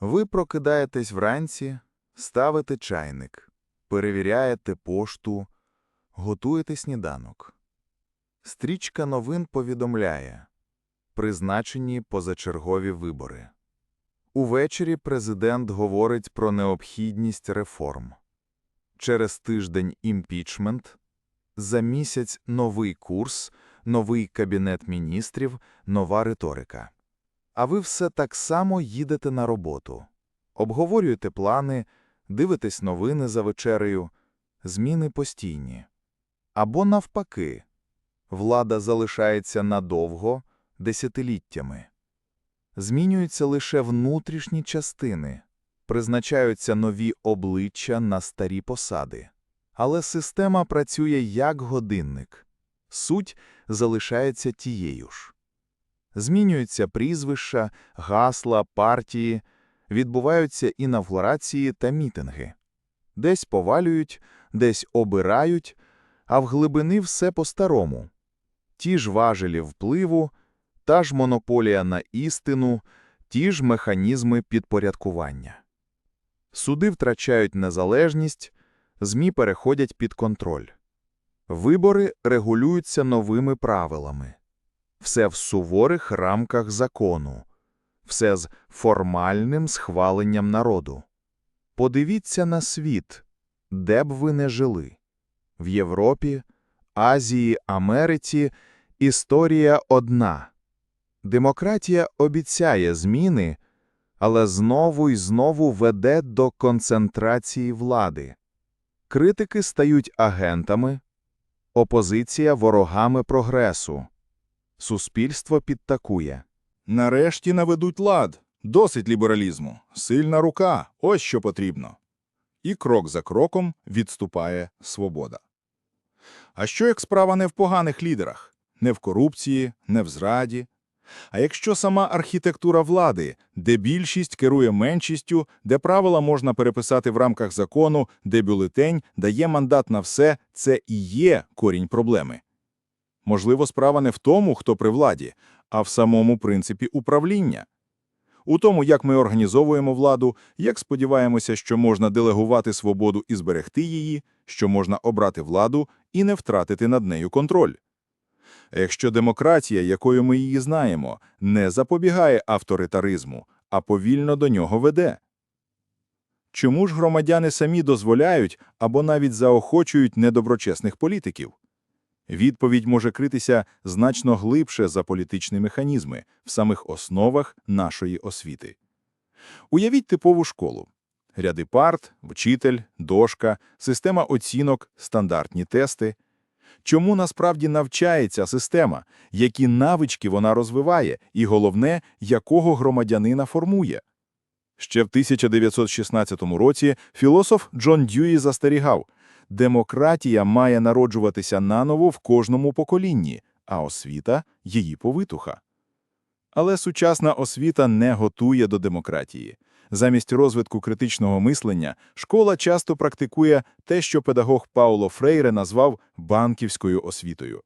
Ви прокидаєтесь вранці, ставите чайник, перевіряєте пошту, готуєте сніданок. Стрічка новин повідомляє призначені позачергові вибори. Увечері президент говорить про необхідність реформ. Через тиждень імпічмент, за місяць новий курс, новий кабінет міністрів, нова риторика. А ви все так само їдете на роботу. Обговорюєте плани, дивитесь новини за вечерею, зміни постійні. Або навпаки, влада залишається надовго, десятиліттями. Змінюються лише внутрішні частини, призначаються нові обличчя на старі посади. Але система працює як годинник. Суть залишається тією ж. Змінюються прізвища, гасла, партії, відбуваються інавгурації та мітинги. Десь повалюють, десь обирають, а в глибини все по-старому. Ті ж важелі впливу, та ж монополія на істину, ті ж механізми підпорядкування. Суди втрачають незалежність, ЗМІ переходять під контроль. Вибори регулюються новими правилами. Все в суворих рамках закону, все з формальним схваленням народу. Подивіться на світ, де б ви не жили. В Європі, Азії, Америці історія одна. Демократія обіцяє зміни, але знову і знову веде до концентрації влади. Критики стають агентами, опозиція – ворогами прогресу. Суспільство підтакує. Нарешті наведуть лад. Досить лібералізму. Сильна рука. Ось що потрібно. І крок за кроком відступає свобода. А що як справа не в поганих лідерах? Не в корупції, не в зраді? А якщо сама архітектура влади, де більшість керує меншістю, де правила можна переписати в рамках закону, де бюлетень дає мандат на все, це і є корінь проблеми. Можливо, справа не в тому, хто при владі, а в самому принципі управління. У тому, як ми організовуємо владу, як сподіваємося, що можна делегувати свободу і зберегти її, що можна обрати владу і не втратити над нею контроль. Якщо демократія, якою ми її знаємо, не запобігає авторитаризму, а повільно до нього веде? Чому ж громадяни самі дозволяють або навіть заохочують недоброчесних політиків? Відповідь може критися значно глибше за політичні механізми в самих основах нашої освіти. Уявіть типову школу. Ряди парт, вчитель, дошка, система оцінок, стандартні тести. Чому насправді навчається система, які навички вона розвиває, і головне, якого громадянина формує? Ще в 1916 році філософ Джон Дьюї застерігав – Демократія має народжуватися наново в кожному поколінні, а освіта – її повитуха. Але сучасна освіта не готує до демократії. Замість розвитку критичного мислення школа часто практикує те, що педагог Пауло Фрейре назвав банківською освітою.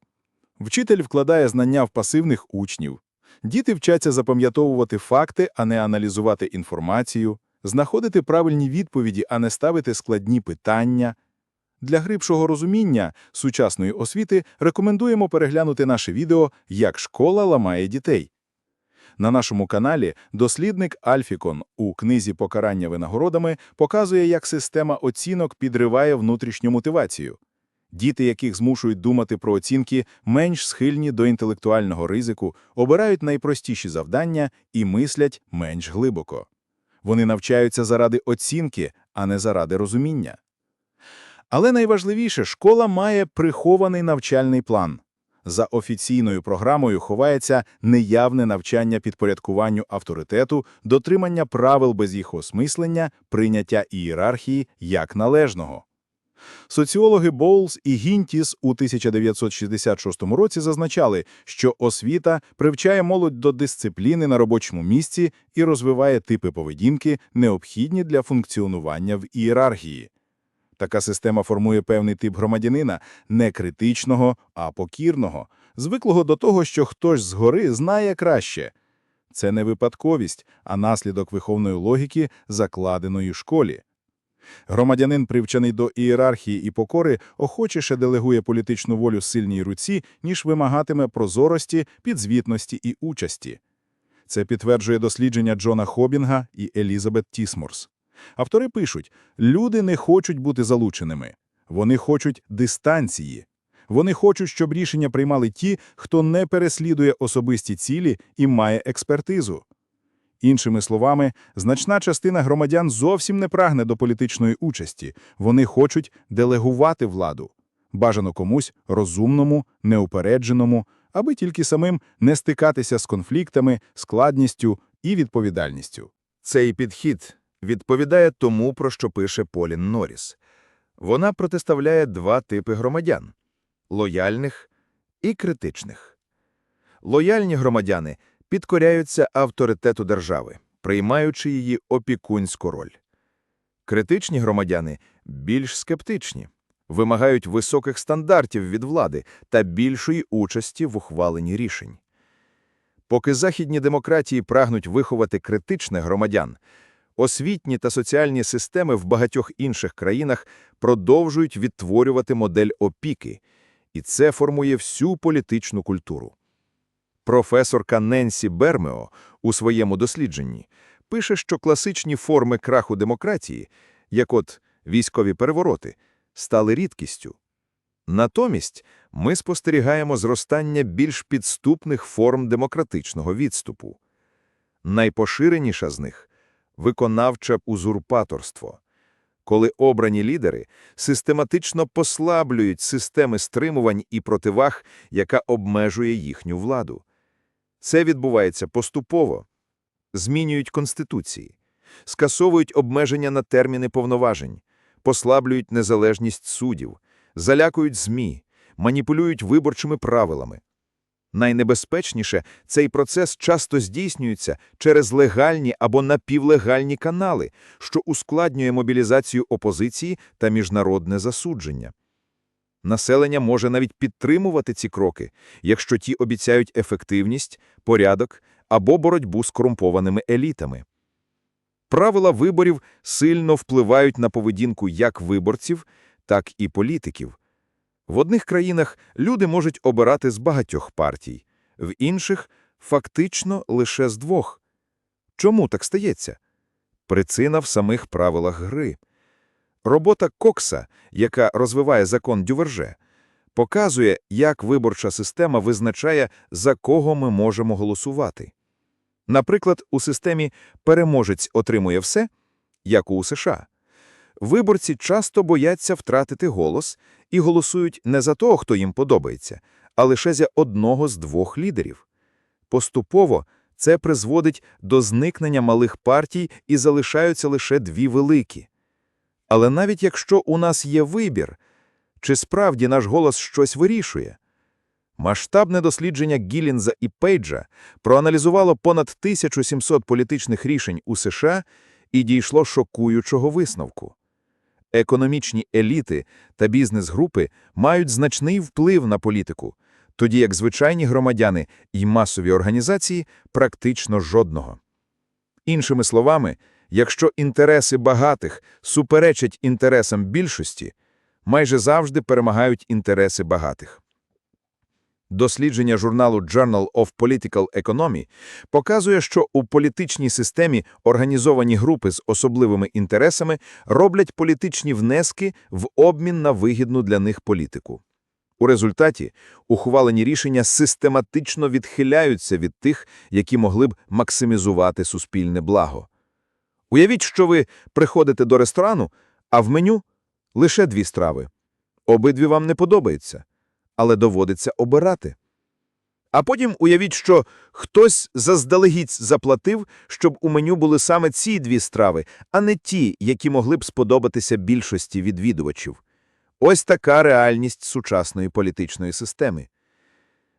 Вчитель вкладає знання в пасивних учнів. Діти вчаться запам'ятовувати факти, а не аналізувати інформацію, знаходити правильні відповіді, а не ставити складні питання. Для глибшого розуміння сучасної освіти рекомендуємо переглянути наше відео «Як школа ламає дітей». На нашому каналі дослідник Альфікон у книзі «Покарання винагородами» показує, як система оцінок підриває внутрішню мотивацію. Діти, яких змушують думати про оцінки, менш схильні до інтелектуального ризику, обирають найпростіші завдання і мислять менш глибоко. Вони навчаються заради оцінки, а не заради розуміння. Але найважливіше, школа має прихований навчальний план. За офіційною програмою ховається неявне навчання підпорядкуванню авторитету, дотримання правил без їх осмислення, прийняття ієрархії як належного. Соціологи Боулс і Гінтіс у 1966 році зазначали, що освіта привчає молодь до дисципліни на робочому місці і розвиває типи поведінки, необхідні для функціонування в ієрархії. Така система формує певний тип громадянина не критичного, а покірного, звиклого до того, що хтось згори знає краще. Це не випадковість, а наслідок виховної логіки, закладеної школі. Громадянин, привчений до ієрархії і покори, охочіше делегує політичну волю сильній руці, ніж вимагатиме прозорості, підзвітності і участі. Це підтверджує дослідження Джона Хобінга і Елізабет Тісморс. Автори пишуть, люди не хочуть бути залученими. Вони хочуть дистанції. Вони хочуть, щоб рішення приймали ті, хто не переслідує особисті цілі і має експертизу. Іншими словами, значна частина громадян зовсім не прагне до політичної участі. Вони хочуть делегувати владу. Бажано комусь розумному, неупередженому, аби тільки самим не стикатися з конфліктами, складністю і відповідальністю. Цей підхід відповідає тому, про що пише Полін Норріс. Вона протиставляє два типи громадян – лояльних і критичних. Лояльні громадяни підкоряються авторитету держави, приймаючи її опікунську роль. Критичні громадяни більш скептичні, вимагають високих стандартів від влади та більшої участі в ухваленні рішень. Поки західні демократії прагнуть виховати критичних громадян, освітні та соціальні системи в багатьох інших країнах продовжують відтворювати модель опіки, і це формує всю політичну культуру. Професорка Ненсі Бермео у своєму дослідженні пише, що класичні форми краху демократії, як от військові перевороти, стали рідкістю. Натомість ми спостерігаємо зростання більш підступних форм демократичного відступу. Найпоширеніша з них – виконавче узурпаторство, коли обрані лідери систематично послаблюють системи стримувань і противаг, яка обмежує їхню владу. Це відбувається поступово. Змінюють конституції, скасовують обмеження на терміни повноважень, послаблюють незалежність суддів, залякують ЗМІ, маніпулюють виборчими правилами. Найнебезпечніше, цей процес часто здійснюється через легальні або напівлегальні канали, що ускладнює мобілізацію опозиції та міжнародне засудження. Населення може навіть підтримувати ці кроки, якщо ті обіцяють ефективність, порядок або боротьбу з корумпованими елітами. Правила виборів сильно впливають на поведінку як виборців, так і політиків. В одних країнах люди можуть обирати з багатьох партій, в інших – фактично лише з двох. Чому так стається? Причина в самих правилах гри. Робота Кокса, яка розвиває закон Дюверже, показує, як виборча система визначає, за кого ми можемо голосувати. Наприклад, у системі «переможець отримує все», як у США, виборці часто бояться втратити голос і голосують не за того, хто їм подобається, а лише за одного з двох лідерів. Поступово це призводить до зникнення малих партій і залишаються лише дві великі. Але навіть якщо у нас є вибір, чи справді наш голос щось вирішує? Масштабне дослідження Гілінза і Пейджа проаналізувало понад 1700 політичних рішень у США і дійшло шокуючого висновку. Економічні еліти та бізнес-групи мають значний вплив на політику, тоді як звичайні громадяни і масові організації практично жодного. Іншими словами, якщо інтереси багатих суперечать інтересам більшості, майже завжди перемагають інтереси багатих. Дослідження журналу Journal of Political Economy показує, що у політичній системі організовані групи з особливими інтересами роблять політичні внески в обмін на вигідну для них політику. У результаті ухвалені рішення систематично відхиляються від тих, які могли б максимізувати суспільне благо. Уявіть, що ви приходите до ресторану, а в меню лише дві страви. Обидві вам не подобаються але доводиться обирати. А потім уявіть, що хтось заздалегідь заплатив, щоб у меню були саме ці дві страви, а не ті, які могли б сподобатися більшості відвідувачів. Ось така реальність сучасної політичної системи.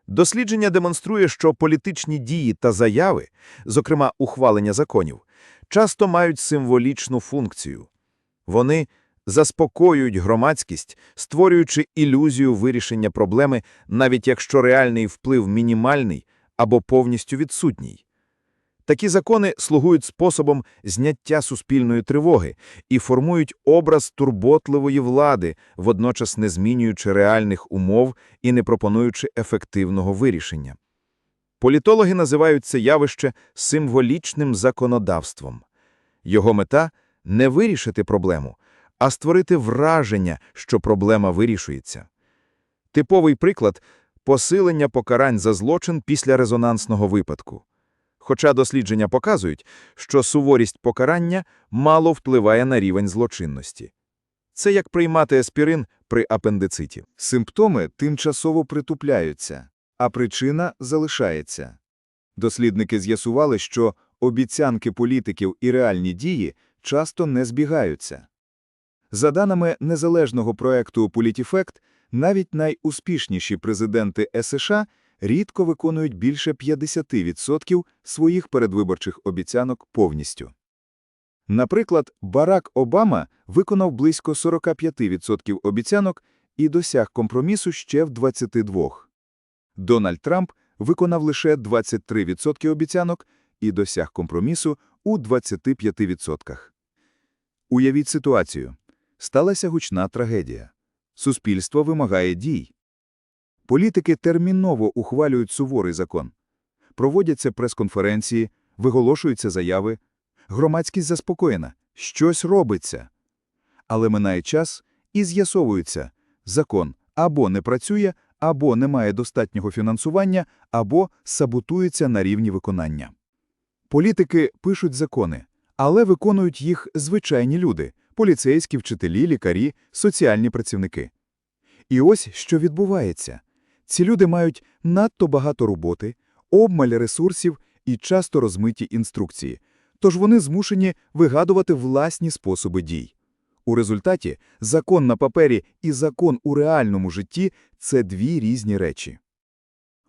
Дослідження демонструє, що політичні дії та заяви, зокрема ухвалення законів, часто мають символічну функцію. Вони – заспокоюють громадськість, створюючи ілюзію вирішення проблеми, навіть якщо реальний вплив мінімальний або повністю відсутній. Такі закони слугують способом зняття суспільної тривоги і формують образ турботливої влади, водночас не змінюючи реальних умов і не пропонуючи ефективного вирішення. Політологи називають це явище символічним законодавством. Його мета – не вирішити проблему, а створити враження, що проблема вирішується. Типовий приклад – посилення покарань за злочин після резонансного випадку. Хоча дослідження показують, що суворість покарання мало впливає на рівень злочинності. Це як приймати аспірин при апендициті. Симптоми тимчасово притупляються, а причина залишається. Дослідники з'ясували, що обіцянки політиків і реальні дії часто не збігаються. За даними незалежного проекту «Політіфект», навіть найуспішніші президенти США рідко виконують більше 50% своїх передвиборчих обіцянок повністю. Наприклад, Барак Обама виконав близько 45% обіцянок і досяг компромісу ще в 22%. Дональд Трамп виконав лише 23% обіцянок і досяг компромісу у 25%. Уявіть ситуацію. Сталася гучна трагедія. Суспільство вимагає дій. Політики терміново ухвалюють суворий закон. Проводяться прес-конференції, виголошуються заяви. Громадськість заспокоєна. Щось робиться. Але минає час і з'ясовується. Закон або не працює, або не має достатнього фінансування, або саботується на рівні виконання. Політики пишуть закони, але виконують їх звичайні люди – поліцейські, вчителі, лікарі, соціальні працівники. І ось що відбувається. Ці люди мають надто багато роботи, обмаль ресурсів і часто розмиті інструкції, тож вони змушені вигадувати власні способи дій. У результаті закон на папері і закон у реальному житті – це дві різні речі.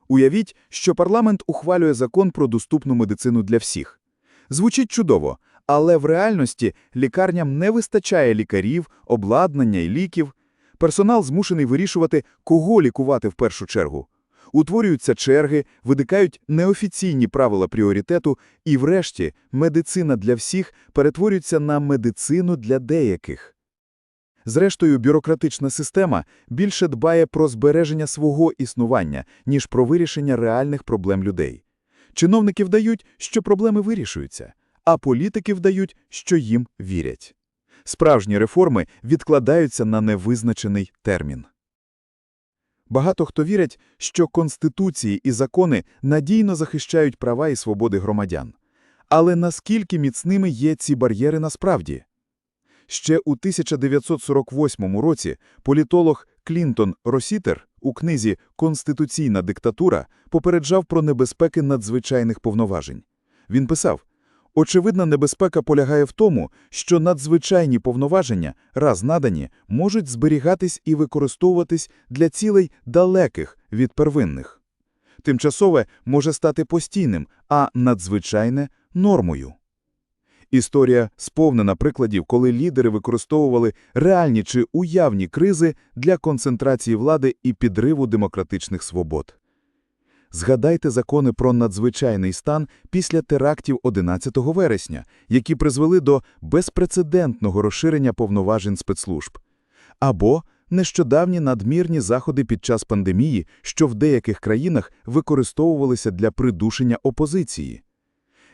Уявіть, що парламент ухвалює закон про доступну медицину для всіх. Звучить чудово, але в реальності лікарням не вистачає лікарів, обладнання і ліків. Персонал змушений вирішувати, кого лікувати в першу чергу. Утворюються черги, виникають неофіційні правила пріоритету, і врешті медицина для всіх перетворюється на медицину для деяких. Зрештою, бюрократична система більше дбає про збереження свого існування, ніж про вирішення реальних проблем людей. Чиновники вдають, що проблеми вирішуються, а політики вдають, що їм вірять. Справжні реформи відкладаються на невизначений термін. Багато хто вірять, що конституції і закони надійно захищають права і свободи громадян. Але наскільки міцними є ці бар'єри насправді? Ще у 1948 році політолог Клінтон Росітер у книзі «Конституційна диктатура» попереджав про небезпеки надзвичайних повноважень. Він писав, Очевидна небезпека полягає в тому, що надзвичайні повноваження, раз надані, можуть зберігатись і використовуватись для цілей далеких від первинних. Тимчасове може стати постійним, а надзвичайне – нормою. Історія сповнена прикладів, коли лідери використовували реальні чи уявні кризи для концентрації влади і підриву демократичних свобод. Згадайте закони про надзвичайний стан після терактів 11 вересня, які призвели до безпрецедентного розширення повноважень спецслужб. Або нещодавні надмірні заходи під час пандемії, що в деяких країнах використовувалися для придушення опозиції.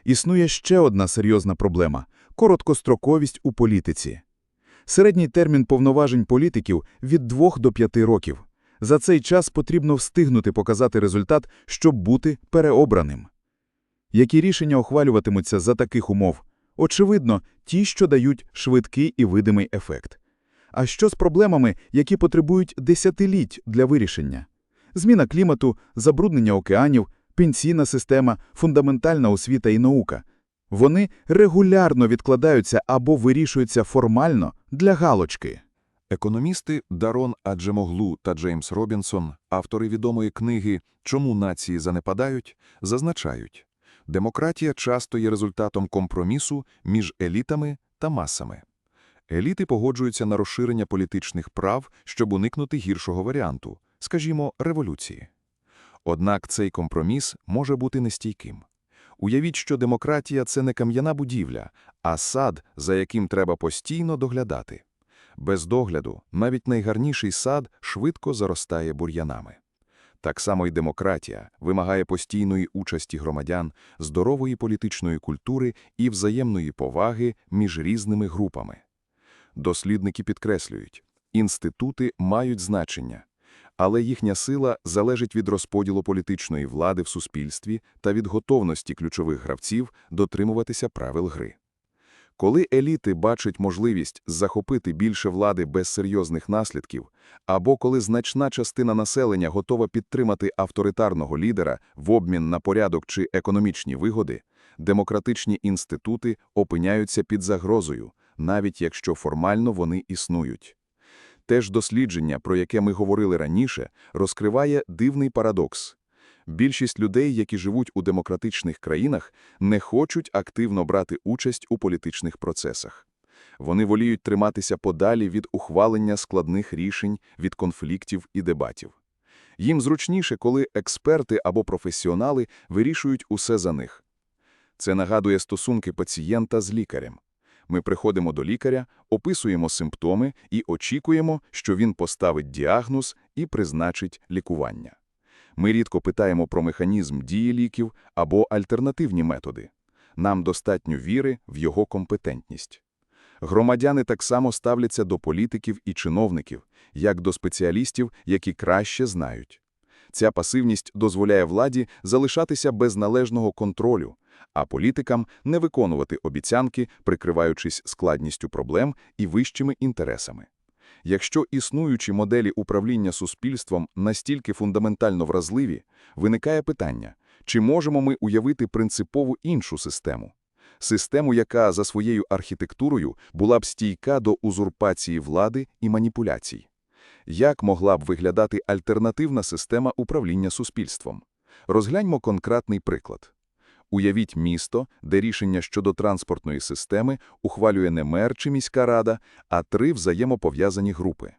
Існує ще одна серйозна проблема – короткостроковість у політиці. Середній термін повноважень політиків – від 2 до 5 років. За цей час потрібно встигнути показати результат, щоб бути переобраним. Які рішення ухвалюватимуться за таких умов? Очевидно, ті, що дають швидкий і видимий ефект. А що з проблемами, які потребують десятиліть для вирішення? Зміна клімату, забруднення океанів, пенсійна система, фундаментальна освіта і наука. Вони регулярно відкладаються або вирішуються формально для галочки. Економісти Дарон Аджемоглу та Джеймс Робінсон, автори відомої книги «Чому нації занепадають», зазначають, демократія часто є результатом компромісу між елітами та масами. Еліти погоджуються на розширення політичних прав, щоб уникнути гіршого варіанту, скажімо, революції. Однак цей компроміс може бути нестійким. Уявіть, що демократія – це не кам'яна будівля, а сад, за яким треба постійно доглядати. Без догляду навіть найгарніший сад швидко заростає бур'янами. Так само й демократія вимагає постійної участі громадян, здорової політичної культури і взаємної поваги між різними групами. Дослідники підкреслюють, інститути мають значення, але їхня сила залежить від розподілу політичної влади в суспільстві та від готовності ключових гравців дотримуватися правил гри. Коли еліти бачать можливість захопити більше влади без серйозних наслідків, або коли значна частина населення готова підтримати авторитарного лідера в обмін на порядок чи економічні вигоди, демократичні інститути опиняються під загрозою, навіть якщо формально вони існують. Те ж дослідження, про яке ми говорили раніше, розкриває дивний парадокс. Більшість людей, які живуть у демократичних країнах, не хочуть активно брати участь у політичних процесах. Вони воліють триматися подалі від ухвалення складних рішень, від конфліктів і дебатів. Їм зручніше, коли експерти або професіонали вирішують усе за них. Це нагадує стосунки пацієнта з лікарем. Ми приходимо до лікаря, описуємо симптоми і очікуємо, що він поставить діагноз і призначить лікування. Ми рідко питаємо про механізм дії ліків або альтернативні методи. Нам достатньо віри в його компетентність. Громадяни так само ставляться до політиків і чиновників, як до спеціалістів, які краще знають. Ця пасивність дозволяє владі залишатися без належного контролю, а політикам не виконувати обіцянки, прикриваючись складністю проблем і вищими інтересами. Якщо існуючі моделі управління суспільством настільки фундаментально вразливі, виникає питання, чи можемо ми уявити принципову іншу систему? Систему, яка за своєю архітектурою була б стійка до узурпації влади і маніпуляцій. Як могла б виглядати альтернативна система управління суспільством? Розгляньмо конкретний приклад. Уявіть місто, де рішення щодо транспортної системи ухвалює не мер чи міська рада, а три взаємопов'язані групи.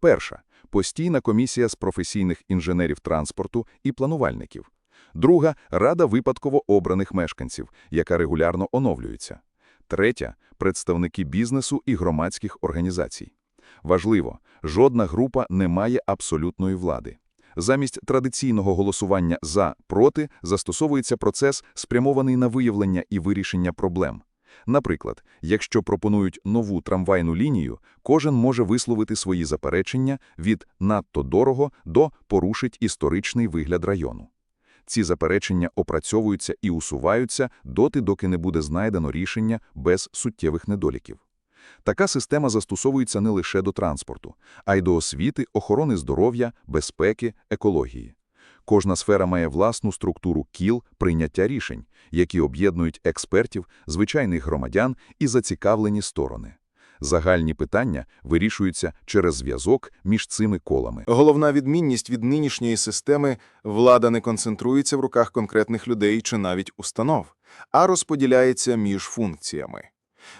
Перша – постійна комісія з професійних інженерів транспорту і планувальників. Друга – рада випадково обраних мешканців, яка регулярно оновлюється. Третя – представники бізнесу і громадських організацій. Важливо, жодна група не має абсолютної влади. Замість традиційного голосування «за-проти» застосовується процес, спрямований на виявлення і вирішення проблем. Наприклад, якщо пропонують нову трамвайну лінію, кожен може висловити свої заперечення від «надто дорого» до «порушить історичний вигляд району». Ці заперечення опрацьовуються і усуваються доти, доки не буде знайдено рішення без суттєвих недоліків. Така система застосовується не лише до транспорту, а й до освіти, охорони здоров'я, безпеки, екології. Кожна сфера має власну структуру кіл прийняття рішень, які об'єднують експертів, звичайних громадян і зацікавлені сторони. Загальні питання вирішуються через зв'язок між цими колами. Головна відмінність від нинішньої системи – влада не концентрується в руках конкретних людей чи навіть установ, а розподіляється між функціями.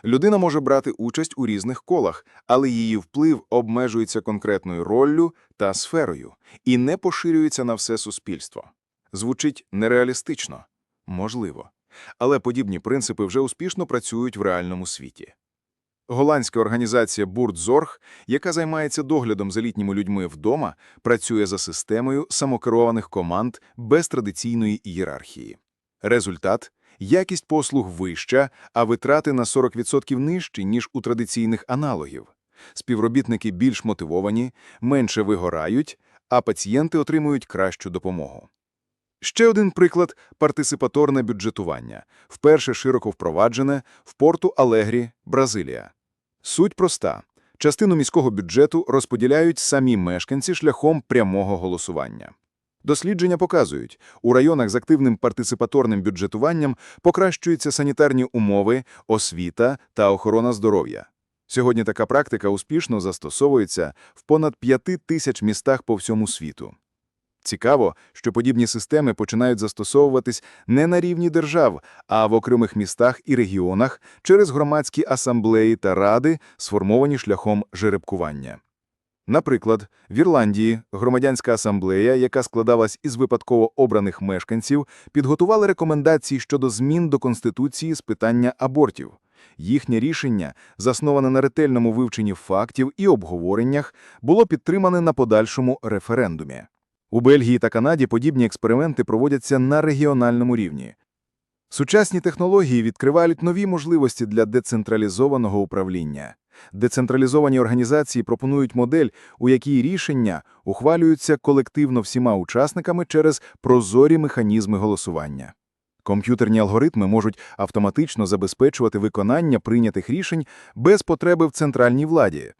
Людина може брати участь у різних колах, але її вплив обмежується конкретною роллю та сферою і не поширюється на все суспільство. Звучить нереалістично? Можливо. Але подібні принципи вже успішно працюють в реальному світі. Голландська організація Бурдзорг, яка займається доглядом за літніми людьми вдома, працює за системою самокерованих команд без традиційної ієрархії. Результат – якість послуг вища, а витрати на 40% нижчі, ніж у традиційних аналогів. Співробітники більш мотивовані, менше вигорають, а пацієнти отримують кращу допомогу. Ще один приклад – партисипаторне бюджетування, вперше широко впроваджене в порту Алегрі, Бразилія. Суть проста. Частину міського бюджету розподіляють самі мешканці шляхом прямого голосування. Дослідження показують, у районах з активним партисипаторним бюджетуванням покращуються санітарні умови, освіта та охорона здоров'я. Сьогодні така практика успішно застосовується в понад п'яти тисяч містах по всьому світу. Цікаво, що подібні системи починають застосовуватись не на рівні держав, а в окремих містах і регіонах через громадські асамблеї та ради, сформовані шляхом жеребкування. Наприклад, в Ірландії громадянська асамблея, яка складалась із випадково обраних мешканців, підготувала рекомендації щодо змін до Конституції з питання абортів. Їхнє рішення, засноване на ретельному вивченні фактів і обговореннях, було підтримане на подальшому референдумі. У Бельгії та Канаді подібні експерименти проводяться на регіональному рівні. Сучасні технології відкривають нові можливості для децентралізованого управління. Децентралізовані організації пропонують модель, у якій рішення ухвалюються колективно всіма учасниками через прозорі механізми голосування. Комп'ютерні алгоритми можуть автоматично забезпечувати виконання прийнятих рішень без потреби в центральній владі.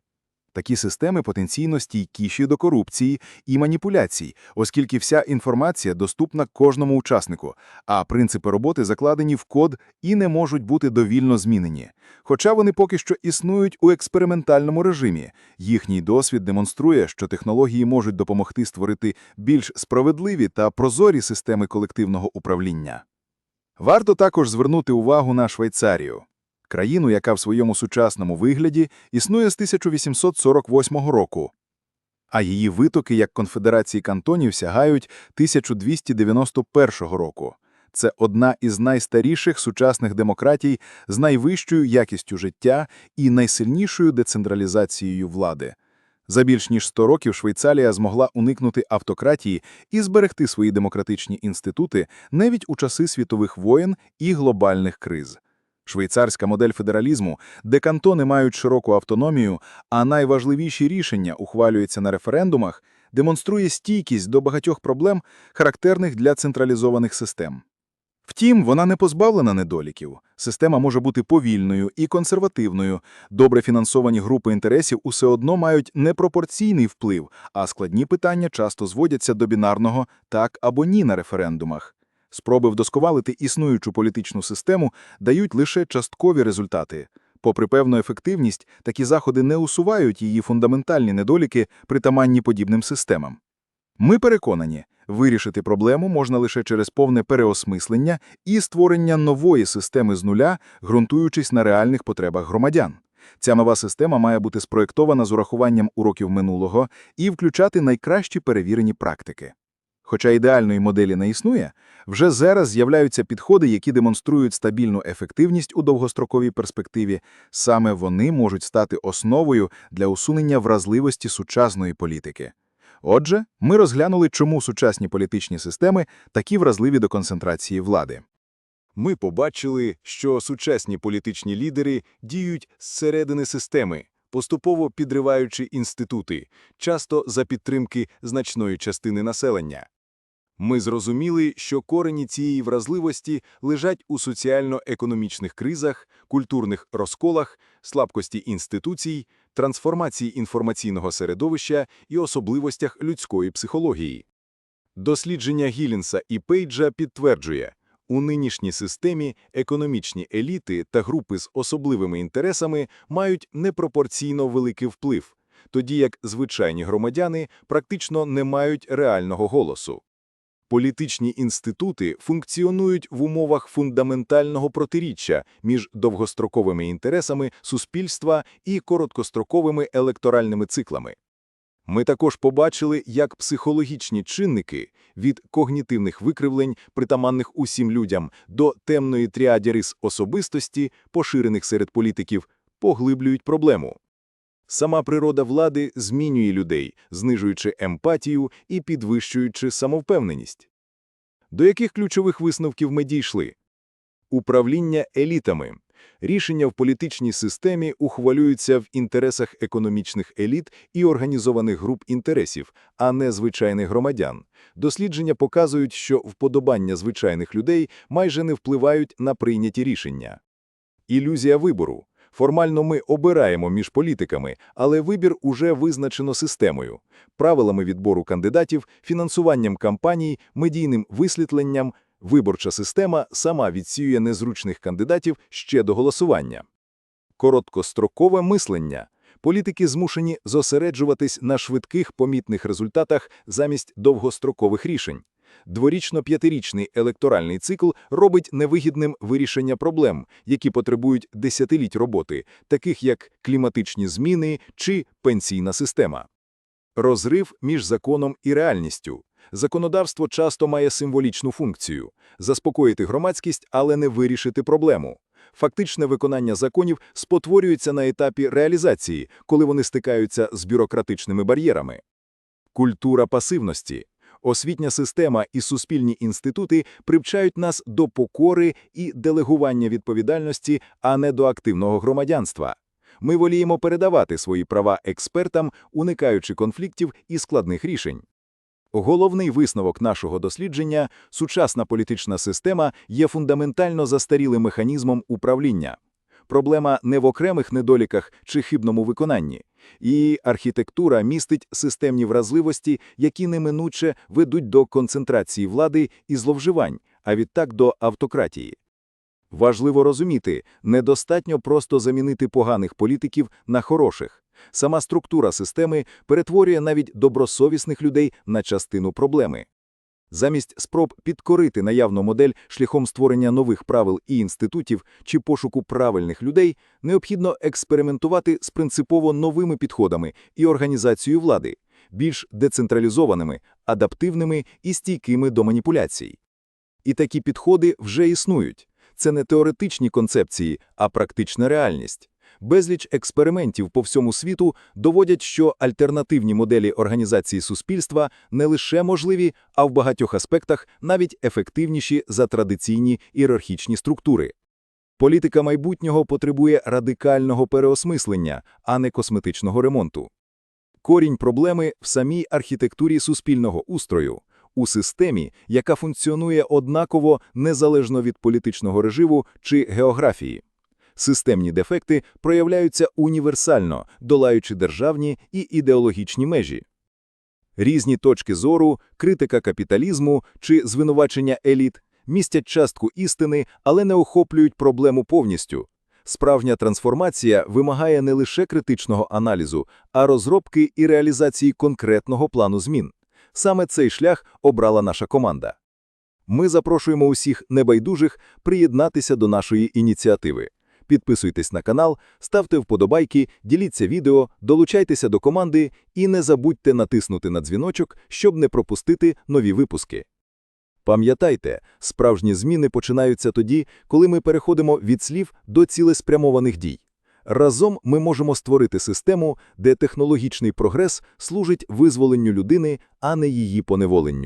Такі системи потенційно стійкіші до корупції і маніпуляцій, оскільки вся інформація доступна кожному учаснику, а принципи роботи закладені в код і не можуть бути довільно змінені. Хоча вони поки що існують у експериментальному режимі, їхній досвід демонструє, що технології можуть допомогти створити більш справедливі та прозорі системи колективного управління. Варто також звернути увагу на Швейцарію. Країну, яка в своєму сучасному вигляді існує з 1848 року, а її витоки як конфедерації кантонів сягають 1291 року. Це одна із найстаріших сучасних демократій з найвищою якістю життя і найсильнішою децентралізацією влади. За більш ніж 100 років Швейцарія змогла уникнути автократії і зберегти свої демократичні інститути навіть у часи світових воєн і глобальних криз. Швейцарська модель федералізму, де кантони мають широку автономію, а найважливіші рішення ухвалюються на референдумах, демонструє стійкість до багатьох проблем, характерних для централізованих систем. Втім, вона не позбавлена недоліків. Система може бути повільною і консервативною. Добре фінансовані групи інтересів усе одно мають непропорційний вплив, а складні питання часто зводяться до бінарного «так» або «ні» на референдумах. Спроби вдосконалити існуючу політичну систему дають лише часткові результати. Попри певну ефективність, такі заходи не усувають її фундаментальні недоліки, притаманні подібним системам. Ми переконані, вирішити проблему можна лише через повне переосмислення і створення нової системи з нуля, ґрунтуючись на реальних потребах громадян. Ця нова система має бути спроєктована з урахуванням уроків минулого і включати найкращі перевірені практики. Хоча ідеальної моделі не існує, вже зараз з'являються підходи, які демонструють стабільну ефективність у довгостроковій перспективі. Саме вони можуть стати основою для усунення вразливості сучасної політики. Отже, ми розглянули, чому сучасні політичні системи такі вразливі до концентрації влади. Ми побачили, що сучасні політичні лідери діють зсередини системи, поступово підриваючи інститути, часто за підтримки значної частини населення. Ми зрозуміли, що корені цієї вразливості лежать у соціально-економічних кризах, культурних розколах, слабкості інституцій, трансформації інформаційного середовища і особливостях людської психології. Дослідження Гілінса і Пейджа підтверджує, у нинішній системі економічні еліти та групи з особливими інтересами мають непропорційно великий вплив, тоді як звичайні громадяни практично не мають реального голосу. Політичні інститути функціонують в умовах фундаментального протиріччя між довгостроковими інтересами суспільства і короткостроковими електоральними циклами. Ми також побачили, як психологічні чинники від когнітивних викривлень, притаманних усім людям, до темної тріаді рис особистості, поширених серед політиків, поглиблюють проблему. Сама природа влади змінює людей, знижуючи емпатію і підвищуючи самовпевненість. До яких ключових висновків ми дійшли? Управління елітами. Рішення в політичній системі ухвалюються в інтересах економічних еліт і організованих груп інтересів, а не звичайних громадян. Дослідження показують, що вподобання звичайних людей майже не впливають на прийняті рішення. Ілюзія вибору. Формально ми обираємо між політиками, але вибір уже визначено системою, правилами відбору кандидатів, фінансуванням кампаній, медійним висвітленням. Виборча система сама відсіює незручних кандидатів ще до голосування. Короткострокове мислення. Політики змушені зосереджуватись на швидких помітних результатах замість довгострокових рішень. Дворічно-п'ятирічний електоральний цикл робить невигідним вирішення проблем, які потребують десятиліть роботи, таких як кліматичні зміни чи пенсійна система. Розрив між законом і реальністю. Законодавство часто має символічну функцію – заспокоїти громадськість, але не вирішити проблему. Фактичне виконання законів спотворюється на етапі реалізації, коли вони стикаються з бюрократичними бар'єрами. Культура пасивності. Освітня система і суспільні інститути привчають нас до покори і делегування відповідальності, а не до активного громадянства. Ми воліємо передавати свої права експертам, уникаючи конфліктів і складних рішень. Головний висновок нашого дослідження – сучасна політична система є фундаментально застарілим механізмом управління. Проблема не в окремих недоліках чи хибному виконанні. Її архітектура містить системні вразливості, які неминуче ведуть до концентрації влади і зловживань, а відтак до автократії. Важливо розуміти, недостатньо просто замінити поганих політиків на хороших. Сама структура системи перетворює навіть добросовісних людей на частину проблеми. Замість спроб підкорити наявну модель шляхом створення нових правил і інститутів чи пошуку правильних людей, необхідно експериментувати з принципово новими підходами і організацією влади, більш децентралізованими, адаптивними і стійкими до маніпуляцій. І такі підходи вже існують. Це не теоретичні концепції, а практична реальність. Безліч експериментів по всьому світу доводять, що альтернативні моделі організації суспільства не лише можливі, а в багатьох аспектах навіть ефективніші за традиційні ієрархічні структури. Політика майбутнього потребує радикального переосмислення, а не косметичного ремонту. Корінь проблеми в самій архітектурі суспільного устрою, у системі, яка функціонує однаково незалежно від політичного режиму чи географії. Системні дефекти проявляються універсально, долаючи державні і ідеологічні межі. Різні точки зору, критика капіталізму чи звинувачення еліт містять частку істини, але не охоплюють проблему повністю. Справжня трансформація вимагає не лише критичного аналізу, а розробки і реалізації конкретного плану змін. Саме цей шлях обрала наша команда. Ми запрошуємо усіх небайдужих приєднатися до нашої ініціативи. Підписуйтесь на канал, ставте вподобайки, діліться відео, долучайтеся до команди і не забудьте натиснути на дзвіночок, щоб не пропустити нові випуски. Пам'ятайте, справжні зміни починаються тоді, коли ми переходимо від слів до цілеспрямованих дій. Разом ми можемо створити систему, де технологічний прогрес служить визволенню людини, а не її поневоленню.